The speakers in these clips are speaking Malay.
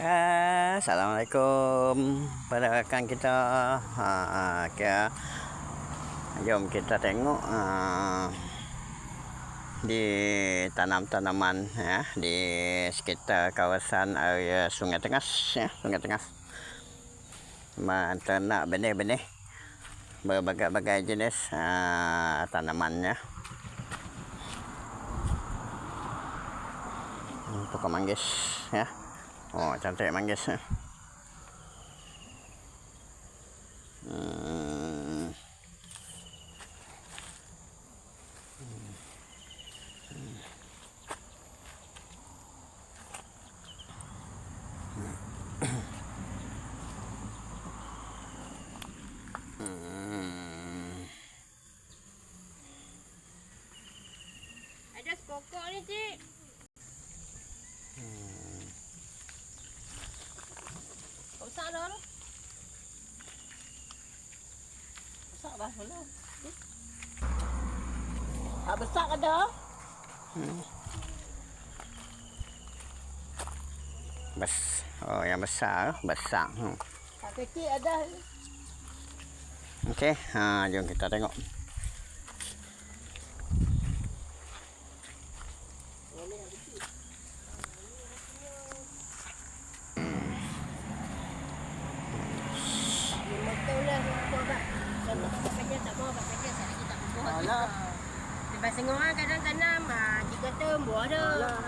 Ah, Assalamualaikum pada rakan kita. Ha, ha okay. Jom kita tengok ha, di tanam-tanaman ya di sekitar kawasan area Sungai Tengas ya, Sungai Tengas. Ternak benih-benih berbagai-bagai jenis ha, tanamannya. Pokok manggis ya. Oh, cantik manggis. Hmm. Ada sepokok ni, Cik. Kau dah. Besar dah. Ah besar ke dah? Bes. Oh, yang besar, besar. Hmm. Ah kecil ada. Okey, ha jom kita tengok. Tengok orang kadang tanam, ah, jika tu buah dah. Alah.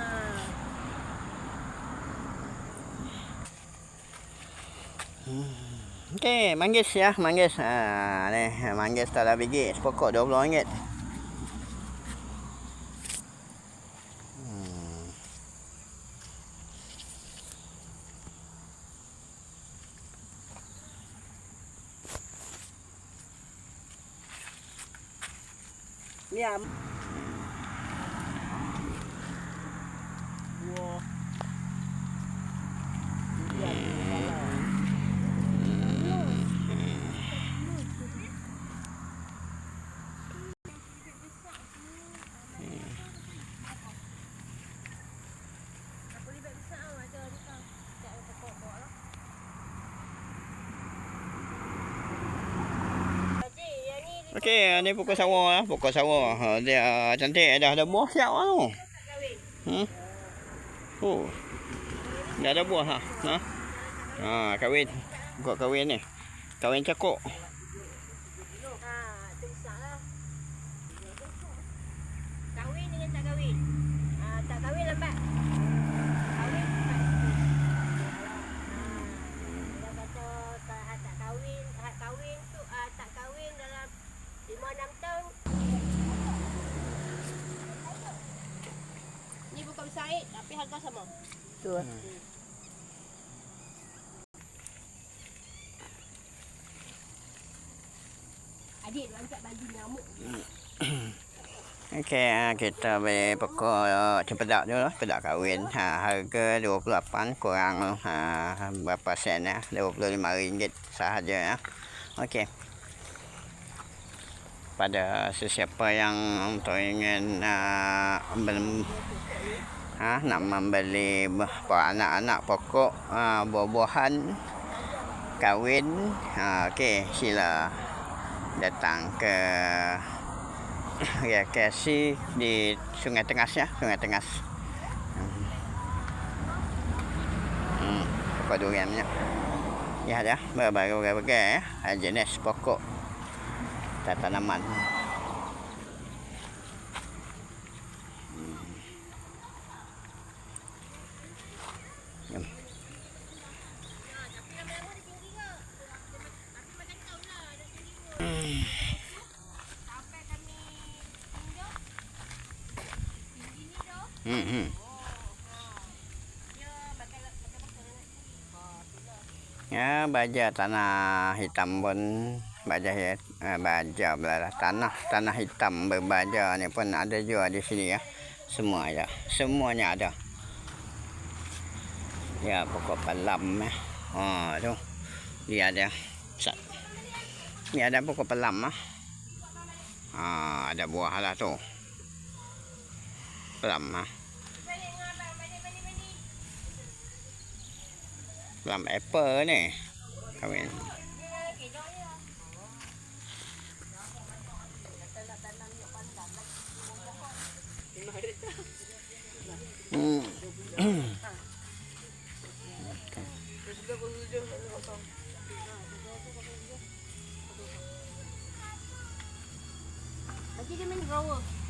Ha. Okey, manggis ya, manggis. Ha ni, manggis tak ada biji, sepokok RM20. Hmm. Ni am. Wah. Aku libat besar tau, ada ni tau. Tak ada pokok bawa lah. Cik, Okey, ni pokok sawah lah, pokok sawah. Ha, dia cantik dah ada buah siap lah tu. Hmm. Oh. Dah ada buah ha. Ha. Ha, kahwin. Pokok kahwin ni. Kahwin cakuk. Ha, tu besar lah. Kahwin dengan tak kahwin. Ha, tak kahwin lambat. Kahwin cepat. Ha, dia kata tak, tak kahwin, tak kahwin tu ah, tak kahwin dalam 5-6 tahun. Said tapi harga sama. Tu. Adik nak angkat baju nyamuk. Okey, ha, kita beli pokok uh, cempedak dulu, cempedak kahwin. Ha, harga 28 kurang ha, berapa sen ya? RM25 sahaja ya. Okey. Pada sesiapa yang untuk ingin uh, ha, nak membeli buah- anak-anak pokok uh, buah-buahan kahwin, ha, okey, sila datang ke ya KSC di Sungai Tengas ya, Sungai Tengas. Hmm. Pokok duriannya. Ya ada berbagai-bagai ya, jenis pokok tanaman. Hmm. Jom. Sampai kami tunjuk tinggi ni dah. Hmm, hmm. Ya, baja tanah hitam pun baja ya, eh, baja belah tanah tanah hitam berbaja ni pun ada juga di sini ya. Semua ada. Semuanya ada. Ya, pokok pelam ya. Ha, tu. Dia ada. Sat. Ni ada pokok pelam ah. Ha, ada buah lah tu lắm mà làm apple nè các bạn Lagi dia main grower.